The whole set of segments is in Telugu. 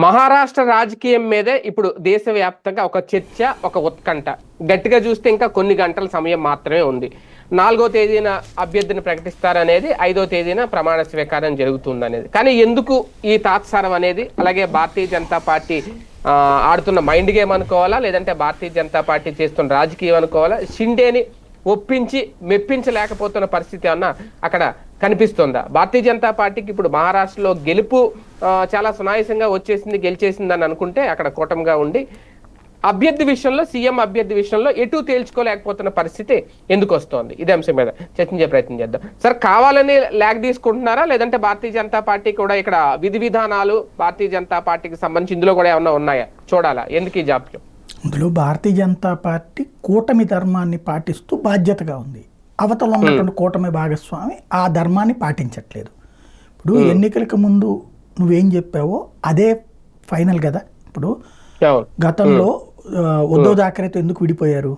మహారాష్ట్ర రాజకీయం మీదే ఇప్పుడు దేశవ్యాప్తంగా ఒక చర్చ ఒక ఉత్కంఠ. గట్టిగా చూస్తే ఇంకా కొన్ని గంటల సమయం మాత్రమే ఉంది. నాలుగో తేదీన అభ్యర్థిని ప్రకటిస్తారనేది ఐదో తేదీన ప్రమాణ స్వీకారం జరుగుతుంది అనేది కానీ ఎందుకు ఈ తాత్సారం అనేది? అలాగే భారతీయ జనతా పార్టీ ఆడుతున్న మైండ్ గేమ్ అనుకోవాలా? లేదంటే భారతీయ జనతా పార్టీ చేస్తున్న రాజకీయం అనుకోవాలా? షిండేని ఒప్పించి మెప్పించలేకపోతున్న పరిస్థితి అన్న అక్కడ కనిపిస్తుందా? భారతీయ జనతా పార్టీకి ఇప్పుడు మహారాష్ట్రలో గెలుపు చాలా సునాయాసంగా వచ్చేసింది గెలిచేసింది అని అనుకుంటే అక్కడ కూటమిగా ఉండి అభ్యర్థి విషయంలో సీఎం అభ్యర్థి విషయంలో ఎటు తేల్చుకోలేకపోతున్న పరిస్థితి ఎందుకు వస్తోంది? ఇదే అంశం మీద చర్చించే ప్రయత్నం చేద్దాం. సార్ కావాలని ల్యాగ్ తీసుకుంటున్నారా? లేదంటే భారతీయ జనతా పార్టీ కూడా ఇక్కడ విధి విధానాలు భారతీయ జనతా పార్టీకి సంబంధించి ఇందులో కూడా ఏమన్నా ఉన్నాయా? చూడాలా? ఎందుకు ఈ జాప్యం? అందులో భారతీయ జనతా పార్టీ కూటమి ధర్మాన్ని పాటిస్తూ బాధ్యతగా ఉంది. అవతల ఉన్నటువంటి కూటమి భాగస్వామి ఆ ధర్మాన్ని పాటించట్లేదు. ఇప్పుడు ఎన్నికలకు ముందు నువ్వేం చెప్పావో అదే ఫైనల్ కదా. ఇప్పుడు గతంలో ఆ, ఉద్ధవ్ థాకరేతో ఎందుకు విడిపోయారు?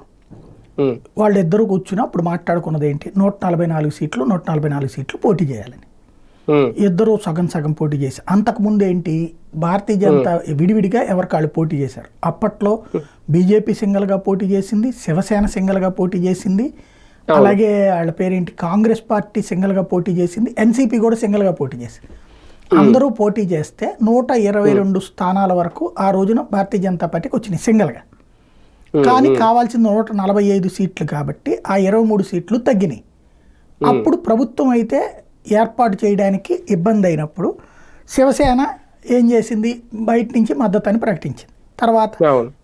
వాళ్ళిద్దరూ కూర్చుని అప్పుడు మాట్లాడుకున్నది ఏంటి? నూట నలభై నాలుగు సీట్లు నూట నలభై నాలుగు సీట్లు పోటీ చేయాలని. ఇద్దరు సగం సగం పోటీ చేసి అంతకుముందు ఏంటి? భారతీయ జనతా విడివిడిగా ఎవరికాళ్ళు పోటీ చేశారు? అప్పట్లో బీజేపీ సింగల్గా పోటీ చేసింది శివసేన సింగల్గా పోటీ చేసింది అలాగే వాళ్ళ పేరేంటి? కాంగ్రెస్ పార్టీ సింగల్గా పోటీ చేసింది ఎన్సీపీ కూడా సింగల్గా పోటీ చేసింది. అందరూ పోటీ చేస్తే నూట ఇరవై రెండు స్థానాల వరకు ఆ రోజున భారతీయ జనతా పార్టీకి వచ్చినాయి సింగల్గా. కానీ కావాల్సిన నూట నలభై ఐదు సీట్లు కాబట్టి ఆ ఇరవై మూడు సీట్లు తగ్గినాయి. అప్పుడు ప్రభుత్వం అయితే ఏర్పాటు చేయడానికి ఇబ్బంది అయినప్పుడు శివసేన ఏం చేసింది? బయట నుంచి మద్దతు అని ప్రకటించింది. తర్వాత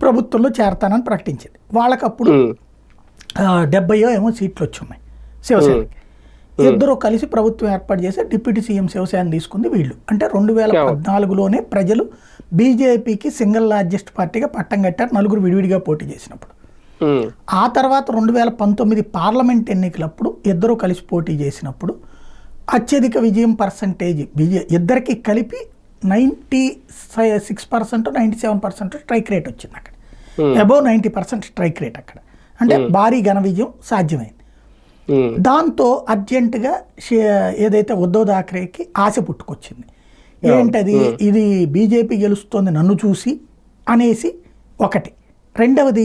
ప్రభుత్వంలో చేరతానని ప్రకటించింది. వాళ్ళకప్పుడు డెబ్బయో ఏమో సీట్లు వచ్చి ఉన్నాయి శివసేనకి. ఇద్దరు కలిసి ప్రభుత్వం ఏర్పాటు చేసి డిప్యూటీ సీఎం శివసేన తీసుకుంది వీళ్ళు. అంటే రెండు వేల పద్నాలుగులోనే ప్రజలు బీజేపీకి సింగిల్ లార్జెస్ట్ పార్టీగా పట్టం కట్టారు నలుగురు విడివిడిగా పోటీ చేసినప్పుడు. ఆ తర్వాత రెండు వేల పంతొమ్మిది పార్లమెంట్ ఎన్నికలప్పుడు ఇద్దరు కలిసి పోటీ చేసినప్పుడు అత్యధిక విజయం పర్సంటేజ్ విజయ ఇద్దరికి కలిపి ninety six percent ninety seven percent strike rate వచ్చింది అక్కడ. Above ninety percent strike rate అక్కడ. అంటే భారీ ఘన విజయం సాధ్యమైంది. దాంతో అర్జెంటుగా ఏదైతే ఉద్ధవ్ థాకరేకి ఆశ పుట్టుకొచ్చింది. ఏంటది? ఇది బీజేపీ గెలుస్తోంది నన్ను చూసి అనేసి ఒకటి. రెండవది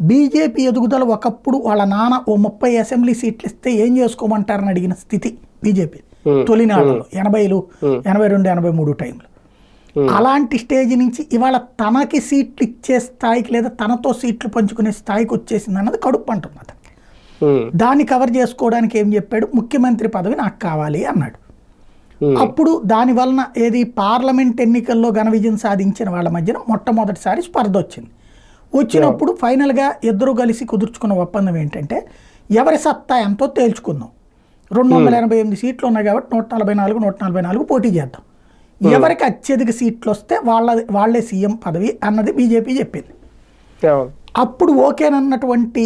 బీజేపీ ఎదుగుదల ఒకప్పుడు వాళ్ళ నాన్న ఓ ముప్పై అసెంబ్లీ సీట్లు ఇస్తే ఏం చేసుకోమంటారని అడిగిన స్థితి బీజేపీ. తొలినాళ్ళలో ఎనభైలు ఎనభై రెండు ఎనభై మూడు టైంలో అలాంటి స్టేజ్ నుంచి ఇవాళ తనకి సీట్లు ఇచ్చే స్థాయికి లేదా తనతో సీట్లు పంచుకునే స్థాయికి వచ్చేసింది అన్నది కడుపు ఉమ్, దాన్ని కవర్ చేసుకోవడానికి ఏం చెప్పాడు? ముఖ్యమంత్రి పదవి నాకు కావాలి అన్నాడు. Hmm. అప్పుడు దాని వలన ఏది? పార్లమెంట్ ఎన్నికల్లో ఘన విజయం సాధించిన వాళ్ళ మధ్యన మొట్టమొదటిసారి స్పర్ధ వచ్చింది. వచ్చినప్పుడు ఫైనల్గా ఇద్దరు కలిసి కుదుర్చుకున్న ఒప్పందం ఏంటంటే ఎవరి సత్తా ఎంతో తేల్చుకుందాం. రెండు వందల ఎనభై ఎనిమిది సీట్లు ఉన్నాయి కాబట్టి నూట నలభై నాలుగు నూట నలభై నాలుగు పోటీ చేద్దాం. ఎవరికి అత్యధిక సీట్లు వస్తే వాళ్ళ వాళ్ళే సీఎం పదవి అన్నది బీజేపీ చెప్పింది. అప్పుడు ఓకేనన్నటువంటి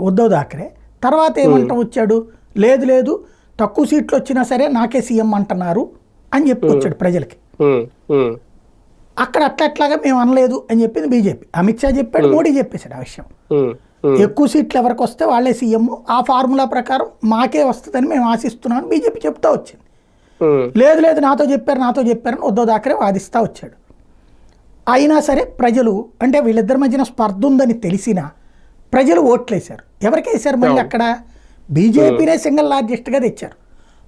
ఉద్ధవ్ థాకరే. తర్వాత ఏమంటా వచ్చాడు? లేదు లేదు తక్కువ సీట్లు వచ్చినా సరే నాకే సీఎం అంటున్నారు అని చెప్పుకొచ్చాడు ప్రజలకి. ఉమ్, ఉమ్, అక్కడ అట్లా అట్లాగా మేము అనలేదు అని చెప్పింది బీజేపీ. అమిత్ షా చెప్పాడు మోడీ చెప్పేశాడు ఆ విషయం. ఎక్కువ సీట్లు ఎవరికి వస్తే వాళ్ళే సీఎం. ఆ ఫార్ములా ప్రకారం మాకే వస్తుందని మేము ఆశిస్తున్నాం బీజేపీ చెప్తా వచ్చింది. లేదు లేదు నాతో చెప్పారు నాతో చెప్పారని ఉద్ధవ్ థాకరే వాదిస్తూ వచ్చాడు. అయినా సరే ప్రజలు అంటే వీళ్ళిద్దరి మధ్యన స్పర్ధ ఉందని తెలిసినా ప్రజలు ఓట్లేశారు. ఎవరికి వేశారు మళ్ళీ అక్కడ? బీజేపీనే సింగిల్ లార్జెస్ట్గా తెచ్చారు.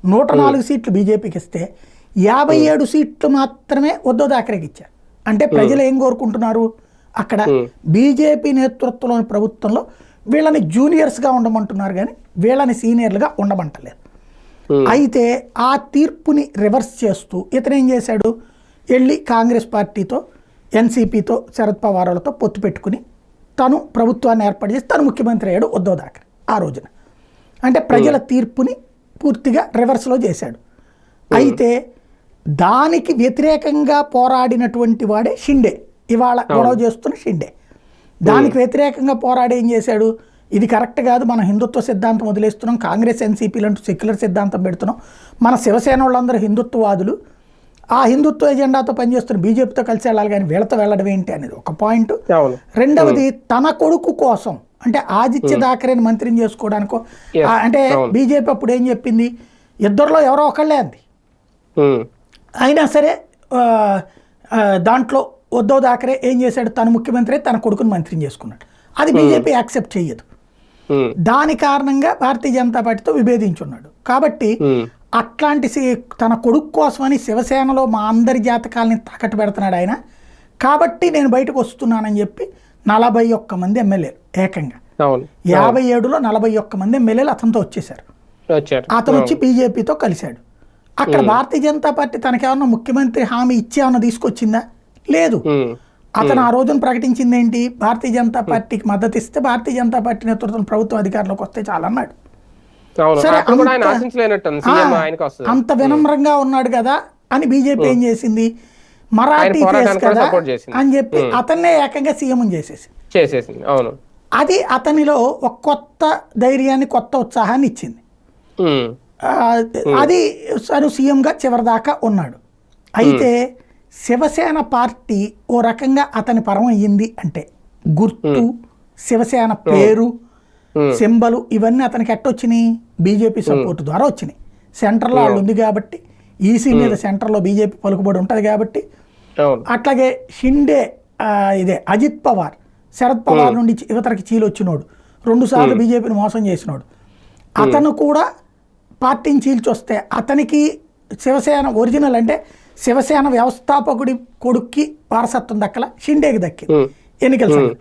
నూట నాలుగు సీట్లు బీజేపీకి ఇస్తే యాభై ఏడు సీట్లు మాత్రమే ఉద్ధవ్ థాకరేకి ఇచ్చారు. అంటే ప్రజలు ఏం కోరుకుంటున్నారు? అక్కడ బీజేపీ నేతృత్వంలోని ప్రభుత్వంలో వీళ్ళని జూనియర్స్గా ఉండమంటున్నారు కానీ వీళ్ళని సీనియర్లుగా ఉండమంటలేదు. అయితే ఆ తీర్పుని రివర్స్ చేస్తూ ఇతను ఏం చేశాడు? వెళ్ళి కాంగ్రెస్ పార్టీతో ఎన్సీపీతో శరద్ పవార్లతో పొత్తు పెట్టుకుని తను ప్రభుత్వాన్ని ఏర్పాటు చేసి తను ముఖ్యమంత్రి అయ్యాడు ఉద్ధవ్ థాకరే ఆ రోజున. అంటే ప్రజల తీర్పుని పూర్తిగా రివర్స్లో చేశాడు. అయితే దానికి వ్యతిరేకంగా పోరాడినటువంటి వాడే షిండే. ఇవాళ గొడవ చేస్తున్న షిండే. దానికి వ్యతిరేకంగా పోరాడి ఏం చేశాడు? ఇది కరెక్ట్ కాదు. మన హిందుత్వ సిద్ధాంతం వదిలేస్తున్నాం. కాంగ్రెస్ ఎన్సీపీలు అంటూ సెక్యులర్ సిద్ధాంతం పెడుతున్నాం. మన శివసేన వాళ్ళందరూ హిందుత్వవాదులు. ఆ హిందుత్వ ఎజెండాతో పనిచేస్తున్న బీజేపీతో కలిసి వెళ్ళాలి కానీ వీళ్ళతో వెళ్ళడం ఏంటి అనేది ఒక పాయింట్. రెండవది తన కొడుకు కోసం అంటే ఆదిత్య థాకరేని మంత్రిని చేసుకోవడానికో అంటే. బీజేపీ అప్పుడు ఏం చెప్పింది? ఇద్దరిలో ఎవరో ఒకళ్ళే అంది. అయినా సరే దాంట్లో ఉద్ధవ్ థాకరే ఏం చేశాడు? తను ముఖ్యమంత్రి తన కొడుకుని మంత్రిని చేసుకున్నాడు. అది బీజేపీ యాక్సెప్ట్ చేయదు. దాని కారణంగా భారతీయ జనతా పార్టీతో విభేదించున్నాడు. కాబట్టి అట్లాంటి తన కొడుకు కోసమని శివసేనలో మా అందరి జాతకాలని తాకట్టు పెడుతున్నాడు ఆయన. కాబట్టి నేను బయటకు వస్తున్నానని చెప్పి నలభై ఒక్క మంది ఎమ్మెల్యేలు ఏకంగా. యాభై ఏడులో నలభై ఒక్క మంది ఎమ్మెల్యేలు అతనితో వచ్చారు. అతను వచ్చి బీజేపీతో కలిశాడు. అక్కడ భారతీయ జనతా పార్టీ తనకేమన్నా ముఖ్యమంత్రి హామీ ఇచ్చేమన్నా తీసుకొచ్చిందా? లేదు. అతను ఆ రోజున ప్రకటించింది ఏంటి భారతీయ జనతా పార్టీకి మద్దతు ఇస్తే భారతీయ జనతా పార్టీ నేతృత్వం ప్రభుత్వం అధికారంలోకి వస్తే చాలా అంత- వినమ్రంగా ఉన్నాడు కదా అని బీజేపీ ఏం చేసింది? మరాఠీ కూడా కదా. అని చెప్పి అతన్నే ఏకంగా సీఎం చేసేసి. చేసేసింది అవును. అది అతనిలో ఒక కొత్త ధైర్యాన్ని కొత్త ఉత్సాహాన్ని ఇచ్చింది. అది సరు సీఎంగా చివరిదాకా ఉన్నాడు. అయితే శివసేన పార్టీ ఓ రకంగా అతని పరం అయ్యింది అంటే గుర్తు శివసేన పేరు సింబలు ఇవన్నీ అతనికి ఎట్టొచ్చినాయి? బీజేపీ సపోర్ట్ ద్వారా వచ్చినాయి. సెంటర్లో వాళ్ళు ఉంది కాబట్టి ఈసీ మీద సెంటర్లో బీజేపీ పలుకుబడి ఉంటుంది కాబట్టి అట్లాగే షిండే ఇదే అజిత్ పవార్ శరద్ పవార్ నుండి యువతరకి చీలు వచ్చినోడు. రెండు సార్లు బీజేపీని మోసం చేసినోడు. అతను కూడా పార్టీని చీల్చొస్తే అతనికి శివసేన ఒరిజినల్ అంటే శివసేన వ్యవస్థాపకుడి కొడుక్కి వారసత్వం దక్కల షిండేకి దక్కింది. ఎన్నికల సంఘం.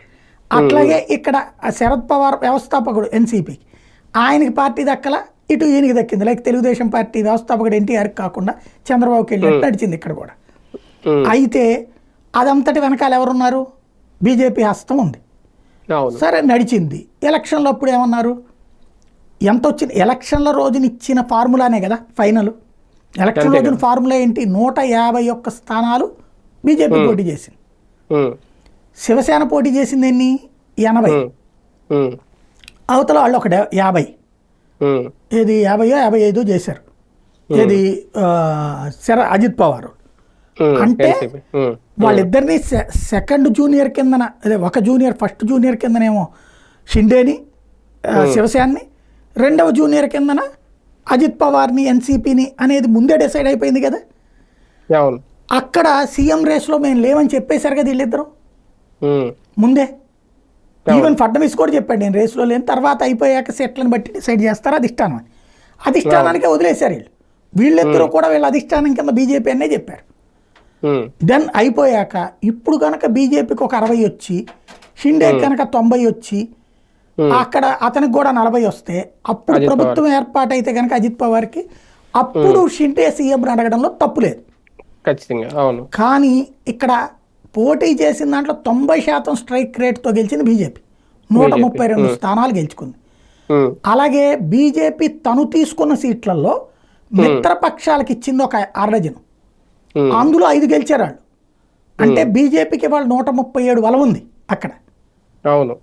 అట్లాగే ఇక్కడ శరద్ పవార్ వ్యవస్థాపకుడు ఎన్సీపీకి. ఆయనకి పార్టీ దక్కల ఇటు ఈయనకి దక్కింది. లైక్ తెలుగుదేశం పార్టీ వ్యవస్థాపకుడు ఎన్టీఆర్కి కాకుండా చంద్రబాబుకి వెళ్ళినట్టు నడిచింది ఇక్కడ కూడా. అయితే అదంతటి వెనకాల ఎవరున్నారు? బీజేపీ హస్తం ఉంది. సరే నడిచింది. ఎలక్షన్లో అప్పుడు ఏమన్నారు? ఎంత వచ్చింది? ఎలక్షన్ల రోజున ఇచ్చిన ఫార్ములానే కదా ఫైనల్. ఎలక్షన్ రోజున ఫార్ములా ఏంటి? నూట యాభై ఒక్క స్థానాలు బీజేపీ పోటీ చేసింది. శివసేన పోటీ చేసింది ఎన్ని? ఎనభై. అవతల వాళ్ళు ఒక యాభై. ఏది యాభైయో యాభై ఐదో చేశారు. ఏది శర అజిత్ పవార్. అంటే వాళ్ళిద్దరిని సెకండ్ జూనియర్ కిందన అదే ఒక జూనియర్ ఫస్ట్ జూనియర్ కిందనేమో షిండేని శివసేన్ని రెండవ జూనియర్ కిందన అజిత్ పవార్ని ఎన్సీపీని అనేది ముందే డిసైడ్ అయిపోయింది కదా? అక్కడ సీఎం రేస్లో మేము లేవని చెప్పేశారు కదా వీళ్ళిద్దరు? ముందే. ఈవెన్ ఫడ్నవీస్ కూడా చెప్పాడు నేను రేసులో లేని తర్వాత అయిపోయాక సెట్లను బట్టి డిసైడ్ చేస్తారు అధిష్టానం అని. అధిష్టానానికే వదిలేశారు వీళ్ళు. వీళ్ళిద్దరూ కూడా వీళ్ళ అధిష్టానం కింద బీజేపీ అనే చెప్పారు. దెన్ అయిపోయాక ఇప్పుడు కనుక బీజేపీకి ఒక అరవై వచ్చి షిండే కనుక తొంభై వచ్చి. అక్కడ అతనికి కూడా నలభై వస్తే అప్పుడు ప్రభుత్వం ఏర్పాటైతే కనుక అజిత్ పవార్కి అప్పుడు షిండే సీఎం అడగడంలో తప్పు లేదు. ఖచ్చితంగా అవును. కానీ ఇక్కడ పోటీ చేసిన దాంట్లో తొంభై శాతం స్ట్రైక్ రేట్తో గెలిచింది బీజేపీ. నూట. ముప్పై రెండు స్థానాలు గెలుచుకుంది. అలాగే బీజేపీ తను తీసుకున్న సీట్లలో మిత్రపక్షాలకు ఇచ్చింది ఒక అరడజను అందులో ఐదు గెలిచారు వాళ్ళు. అంటే బీజేపీకి వాళ్ళు నూట ముప్పై ఏడు బలం ఉంది అక్కడ. అవును.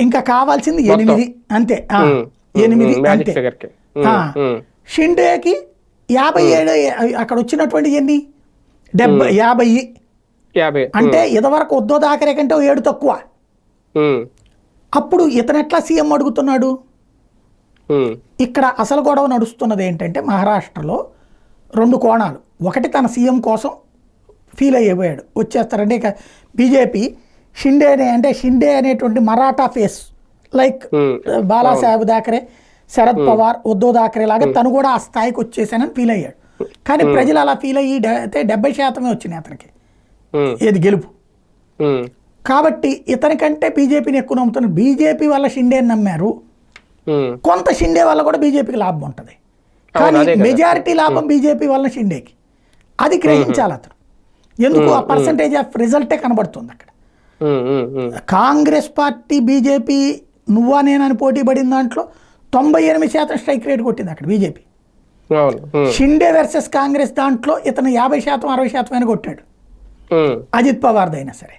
ఇంకా కావాల్సింది ఎనిమిది అంతే. ఎనిమిది అంతే. షిండేకి యాభై ఏడు అక్కడ వచ్చినటువంటి ఎన్ని? డెబ్బై యాభై అంటే ఇదివరకు ఉద్దవ్ థాకరే కంటే ఏడు తక్కువ. అప్పుడు ఇతను ఎట్లా సీఎం అడుగుతున్నాడు? ఇక్కడ అసలు గొడవ నడుస్తున్నది ఏంటంటే మహారాష్ట్రలో రెండు కోణాలు. ఒకటి తన సీఎం కోసం ఫీల్ అయిపోయాడు. వచ్చేస్తారంటే ఇక బీజేపీ షిండే అనే అంటే షిండే అనేటువంటి మరాఠా ఫేస్. లైక్ బాలాసాహెబ్ థాకరే శరద్ పవార్ ఉద్ధవ్ థాకరే లాగా తను కూడా ఆ స్థాయికి వచ్చేసానని ఫీల్ అయ్యాడు. కానీ ప్రజలు అలా ఫీల్ అయ్యి అయితే డెబ్బై శాతమే వచ్చినాయి అతనికి. ఏది గెలుపు? కాబట్టి ఇతనికంటే బీజేపీని ఎక్కువ నమ్ముతున్నారు బీజేపీ వల్ల షిండేని నమ్మారు. కొంత షిండే వల్ల కూడా బీజేపీకి లాభం ఉంటుంది. కానీ. మెజారిటీ లాభం బీజేపీ వల్ల షిండేకి. అది గ్రహించాలి అతను. ఎందుకు? ఆ పర్సంటేజ్ ఆఫ్ రిజల్టే కనబడుతుంది అక్కడ. కాంగ్రెస్ పార్టీ బీజేపీ నువ్వా నేనని పోటీ పడిన దాంట్లో తొంభై ఎనిమిది శాతం స్ట్రైక్ రేట్ కొట్టింది అక్కడ బీజేపీ. షిండే వర్సెస్ కాంగ్రెస్ దాంట్లో ఇతను యాభై శాతం అరవై శాతం అయినా కొట్టాడు. అజిత్ పవార్ది అయినా సరే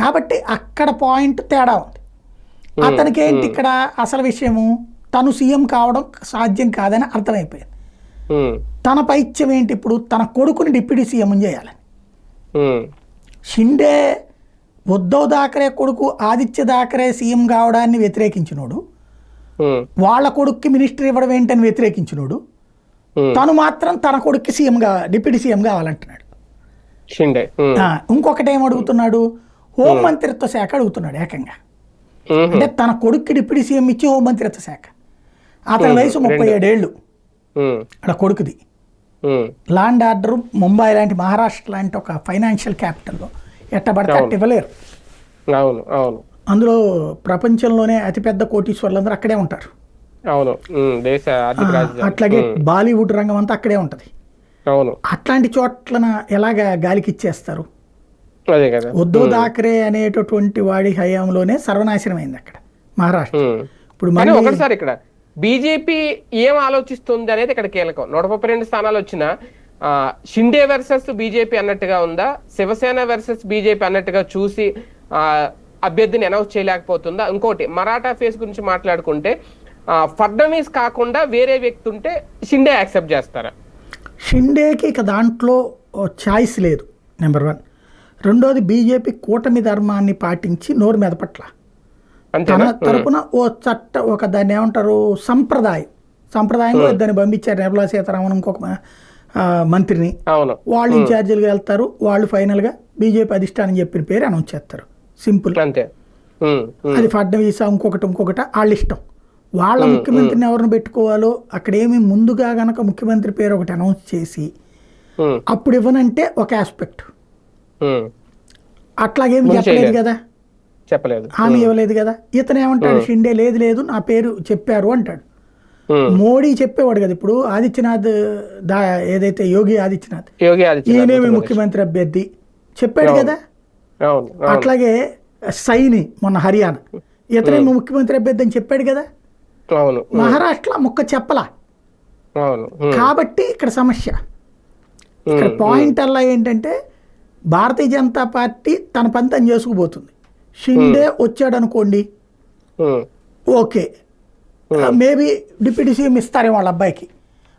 కాబట్టి అక్కడ పాయింట్ తేడా ఉంది. అతనికి ఏంటి ఇక్కడ అసలు విషయము? తను సీఎం కావడం సాధ్యం కాదని అర్థమైపోయింది. తన పైత్యం ఏంటి ఇప్పుడు? తన కొడుకుని డిప్యూటీ సీఎం చేయాలని. షిండే ఉద్ధవ్ థాకరే కొడుకు ఆదిత్య థాకరే సీఎం కావడాన్ని వ్యతిరేకించినోడు. వాళ్ళ కొడుక్కి మినిస్టర్ ఇవ్వడం ఏంటని వ్యతిరేకించినోడు. తను మాత్రం తన కొడుక్కి సీఎం కా డిప్యూటీ సీఎం కావాలంటున్నాడు. ఇంకొకటి ఏం అడుగుతున్నాడు? హోం మంత్రిత్వ శాఖ అడుగుతున్నాడు ఏకంగా. అంటే తన కొడుక్కి డిప్యూటీ సీఎం ఇచ్చి హోం మంత్రిత్వ శాఖ. అతని వయసు ముప్పై ఏడేళ్ళు. అక్కడ కొడుకుది. లాండ్ ఆర్డర్ ముంబై లాంటి మహారాష్ట్ర లాంటి ఒక ఫైనాన్షియల్ క్యాపిటల్లో ఎట్టబడితే అట్ట ఇవ్వలేరు అందులో ప్రపంచంలోనే అతిపెద్ద కోటీశ్వర్లందరూ అక్కడే ఉంటారు. అవును. అట్లాగే బాలీవుడ్ రంగం అంతా అక్కడే ఉంటుంది. అవును అట్లాంటి చోట్లన ఎలాగ గాలికి ఇచ్చేస్తారు అదే కదా. ఉద్ధవ్ థాకరే అనేటటువంటి వాడి హయాంలోనే సర్వనాశనం అయింది అక్కడ మహారాష్ట్ర. ఇప్పుడు కానీ మళ్ళీ ఒకటిసారి ఇక్కడ బీజేపీ ఏం ఆలోచిస్తుంది అనేది ఇక్కడ కీలకం. నూట ముప్పై రెండు స్థానాలు వచ్చిన షిండే వర్సెస్ బీజేపీ అన్నట్టుగా ఉందా? శివసేన వర్సెస్ బీజేపీ అన్నట్టుగా చూసి ఆ, అభ్యర్థిని అనౌన్స్ చేయలేకపోతుందా? ఇంకోటి మరాఠా ఫేస్ గురించి మాట్లాడుకుంటే ఫడ్నవీస్ కాకుండా వేరే వ్యక్తి ఉంటే షిండే యాక్సెప్ట్ చేస్తారా? షిండేకి ఇక దాంట్లో ఛాయిస్ లేదు నెంబర్ వన్. రెండోది బీజేపీ కూటమి ధర్మాన్ని పాటించి నోరు మెదపట్ల తన అంతేనా తరపున ఓ చట్ట ఒక దాన్ని ఏమంటారు సంప్రదాయం. సంప్రదాయంగా దాన్ని పంపించారు నిర్మలా సీతారామన్ ఇంకొక మంత్రిని. వాళ్ళు ఇన్ఛార్జీలుగా వెళ్తారు వాళ్ళు ఫైనల్గా బీజేపీ అధిష్టానం చెప్పిన పేరు అనౌన్స్ చేస్తారు. సింపుల్. అది ఫడ్నవీసా ఇంకొకటి ఇంకొకటి వాళ్ళ ఇష్టం. వాళ్ళ ముఖ్యమంత్రిని ఎవరిని పెట్టుకోవాలో అక్కడ ఏమి ముందుగా గనక ముఖ్యమంత్రి పేరు ఒకటి అనౌన్స్ చేసి అప్పుడు ఇవ్వనంటే ఒక ఆస్పెక్ట్. అట్లాగేమి చెప్పలేదు. కదా? చెప్పలేదు. హామీ ఇవ్వలేదు కదా? ఇతను ఏమంటాడు? షిండే లేదు లేదు నా పేరు చెప్పారు అంటాడు. మోడీ చెప్పేవాడు కదా ఇప్పుడు? ఆదిత్యనాథ్ దా ఏదైతే యోగి ఆదిత్యనాథ్. ఈయనేమి ముఖ్యమంత్రి. అభ్యర్థి? చెప్పాడు కదా? అట్లాగే సైని మొన్న హర్యానా. ఇతనేమో ముఖ్యమంత్రి అభ్యర్థి అని చెప్పాడు కదా? అవును. మహారాష్ట్రలో ముక్క చెప్పలా? కాబట్టి ఇక్కడ సమస్య. ఇక్కడ పాయింట్ అలా ఏంటంటే భారతీయ జనతా పార్టీ తన పని తను చేసుకుపోతుంది. షిండే వచ్చాడు అనుకోండి ఓకే. మేబీ డిప్యూటీ సీఎం ఇస్తారేమో వాళ్ళ అబ్బాయికి.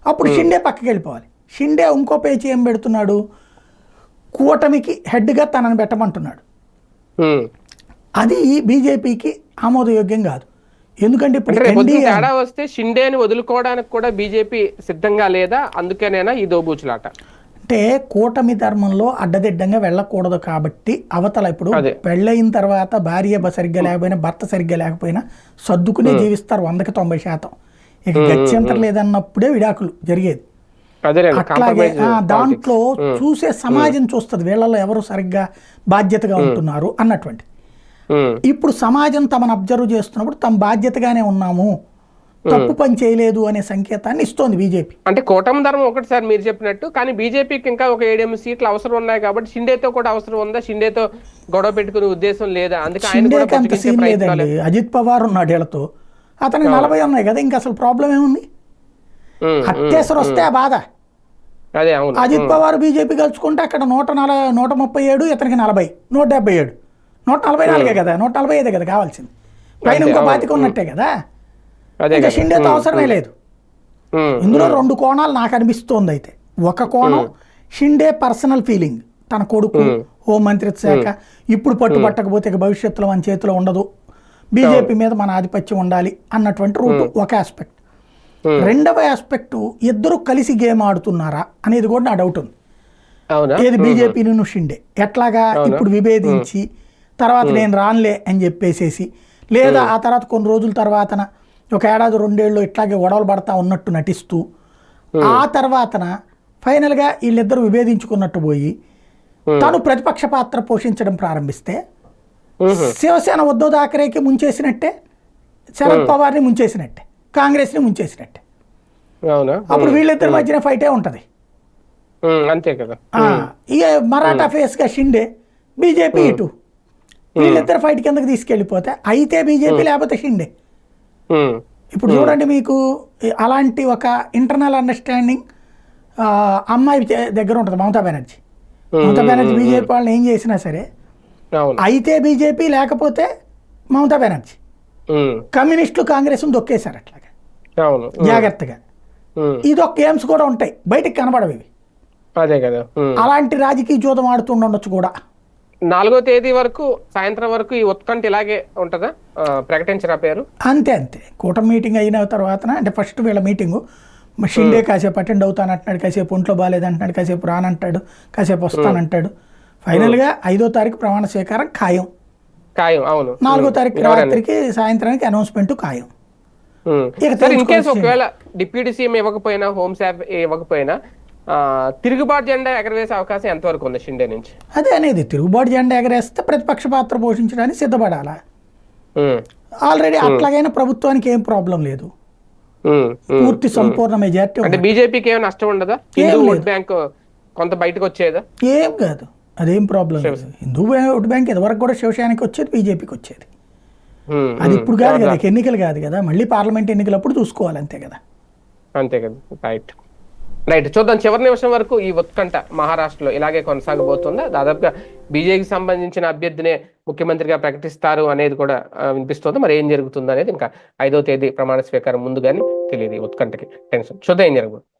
అప్పుడు షిండే పక్కకి వెళ్ళిపోవాలి. షిండే ఇంకో పేచి ఏం పెడుతున్నాడు? కూటమికి హెడ్గా తనని పెట్టమంటున్నాడు. అది బీజేపీకి ఆమోదయోగ్యం కాదు. ఎందుకంటే ఇప్పుడు తేడా వస్తే షిండేని వదులుకోవడానికి కూడా బీజేపీ సిద్ధంగా లేదా? అందుకేనేనా ఈ దోబూచులాట? అంటే కూటమి ధర్మంలో అడ్డదిడ్డంగా వెళ్ళకూడదు కాబట్టి అవతల ఇప్పుడు. పెళ్ళయిన తర్వాత భార్య సరిగ్గా లేకపోయినా భర్త సరిగ్గా లేకపోయినా సర్దుకునే జీవిస్తారు వందకి తొంభై శాతం. ఇక గత్యంతరం లేదన్నప్పుడే విడాకులు జరిగేది. అట్లాగే దాంట్లో చూసే సమాజం చూస్తుంది వీళ్ళలో ఎవరు సరిగ్గా బాధ్యతగా ఉంటున్నారు అన్నటువంటి. ఇప్పుడు సమాజం తమను అబ్జర్వ్ చేస్తున్నప్పుడు తమ బాధ్యతగానే ఉన్నాము. తప్పు పని చేయలేదు అనే సంకేతాన్ని ఇస్తోంది బీజేపీ. అంటే కూటమి ధర్మం ఒకటి సార్ మీరు చెప్పినట్టు కానీ బీజేపీకి ఇంకా ఒక ఏడెనిమిది సీట్లు అవసరం ఉన్నాయి కాబట్టి షిండేతో కూడా అవసరం ఉందా? షిండేతో గొడవ పెట్టుకునే ఉద్దేశం లేదా? అందుకే అంత సీన్ లేదండి. అజిత్ పవార్ ఉన్నాడు వీళ్ళతో. అతనికి నలభై ఉన్నాయి కదా ఇంకా అసలు ప్రాబ్లం ఏముంది? అత్యవసరం వస్తే ఆ బాధ. అజిత్ పవార్ బీజేపీ కలుసుకుంటే అక్కడ నూట నలభై నూట ముప్పై ఏడు ఇతనికి నలభై నూట డెబ్బై ఏడు. నూట నలభై నాలుగే కదా నూట నలభై ఐదే కదా కావాల్సింది. పైన ఇంకో బాతిక ఉన్నట్టే కదా. అదే ఇంకా షిండేతో అవసరమే లేదు. ఇందులో రెండు కోణాలు నాకు అనిపిస్తోంది అయితే. ఒక కోణం షిండే పర్సనల్ ఫీలింగ్. తన కొడుకు హోం మంత్రిత్వ శాఖ ఇప్పుడు పట్టుబట్టకపోతే ఇక భవిష్యత్తులో మన చేతిలో ఉండదు. బీజేపీ మీద మన ఆధిపత్యం ఉండాలి అన్నటువంటి రూట్ ఒక ఆస్పెక్ట్. రెండవ ఆస్పెక్ట్ ఇద్దరు కలిసి గేమ్ ఆడుతున్నారా అనేది కూడా నా డౌట్ ఉంది. ఏది బీజేపీ షిండే. ఎట్లాగా ఇప్పుడు విభేదించి తర్వాత నేను రానులే అని చెప్పేసేసి లేదా ఆ తర్వాత కొన్ని రోజుల తర్వాతన ఒక ఏడాది రెండేళ్ళు ఇట్లాగే గొడవలు పడతా ఉన్నట్టు నటిస్తూ ఆ తర్వాతన ఫైనల్గా వీళ్ళిద్దరూ విభేదించుకున్నట్టు పోయి తను ప్రతిపక్ష పాత్ర పోషించడం ప్రారంభిస్తే శివసేన ఉద్ధవ్ థాకరేకి ముంచేసినట్టే శరద్ పవార్ని ముంచేసినట్టే కాంగ్రెస్ని ముంచేసినట్టే. అప్పుడు వీళ్ళిద్దరి మధ్యన ఫైటే ఉంటుంది. అంతే కదా. ఇక మరాఠా ఫేస్గా షిండే బీజేపీ ఇటు. వీళ్ళిద్దరు ఫైట్ కిందకి తీసుకెళ్ళిపోతే అయితే బీజేపీ లేకపోతే షిండే. ఉమ్, ఇప్పుడు చూడండి మీకు అలాంటి ఒక ఇంటర్నల్ అండర్స్టాండింగ్ అమ్మాయి దగ్గర ఉంటుంది మమతా బెనర్జీ. మమతా బెనర్జీ బీజేపీ వాళ్ళని ఏం చేసినా సరే అయితే బీజేపీ లేకపోతే మమతా బెనర్జీ. కమ్యూనిస్టులు కాంగ్రెస్ దొక్కేశారు అట్లాగా. జాగ్రత్తగా. ఉమ్, ఇదొక గేమ్స్ కూడా ఉంటాయి. బయటికి కనబడవు. అలాంటి రాజకీయ జూదం ఆడుతుండొచ్చు కూడా. నాలుగో తేదీ వరకు సాయంత్రం వరకు ఈ ఉత్కంఠ ఇలాగే ఉంటుందా? ఆ, ప్రకటించరా పేరు? అంతే అంతే. కూటమి మీటింగ్ అయిన తర్వాత అంటే ఫస్ట్ వీళ్ళ మీటింగు. షిండే కాసేపు అటెండ్ అవుతానంటున్నాడు కాసేపు ఒంట్లో బాగాలేదంటున్నాడు కాసేపు రానంటాడు కాసేపు వస్తానంటాడు ఫైనల్గా ఐదో తారీఖు ప్రమాణ స్వీకారం ఖాయం. ఖాయం అవును. నాలుగో తారీఖు? రాత్రికి సాయంత్రానికి అనౌన్స్మెంట్ ఖాయం. ఒకవేళ డిప్యూటీ సీఎం ఇవ్వకపోయినా హోమ్ శాఖ ఇవ్వకపోయినా తిరుగుబాటు జెండా ఎగరవేసే అవకాశం ఎంతవరకు ఉంది షిండే నుంచి? అదే అనేది. తిరుగుబాటు జెండా ఎగరేస్తే ప్రతిపక్ష పాత్ర పోషించడానికి సిద్ధపడాలా? ఆల్రెడీ అట్లాగైనా ప్రభుత్వానికి ఏం ప్రాబ్లం లేదు. పూర్తి సంపూర్ణ మెజార్టీ అంటే బీజేపీకి ఏమైనా నష్టం ఉండదా? హిందూ ఓట్ బ్యాంక్ కొంత బయటకు వచ్చేదా? ఏం కాదు. అదేం ప్రాబ్లం లేదు. హిందూ ఓటు బ్యాంక్ ఇదివరకు కూడా శివసేనకి వచ్చేది బీజేపీకి వచ్చేది. అది. ఇప్పుడు కాదు కదా. ఎన్నికలు కాదు కదా. మళ్ళీ పార్లమెంట్ ఎన్నికలప్పుడు చూసుకోవాలి అంతే కదా. అంతే కదా. రైట్ రైట్ చూద్దాం చివరి నిమిషం వరకు ఈ ఉత్కంఠ మహారాష్ట్రలో ఇలాగే కొనసాగబోతుందా? దాదాపుగా బీజేపీకి సంబంధించిన అభ్యర్థినే ముఖ్యమంత్రిగా ప్రకటిస్తారు అనేది కూడా వినిపిస్తుంది. మరి ఏం జరుగుతుంది అనేది ఇంకా ఐదో తేదీ ప్రమాణ స్వీకారం ముందుగానే తెలియదు ఈ ఉత్కంఠకి. టెన్షన్ చూద్దాం ఏం జరగబోతుంది.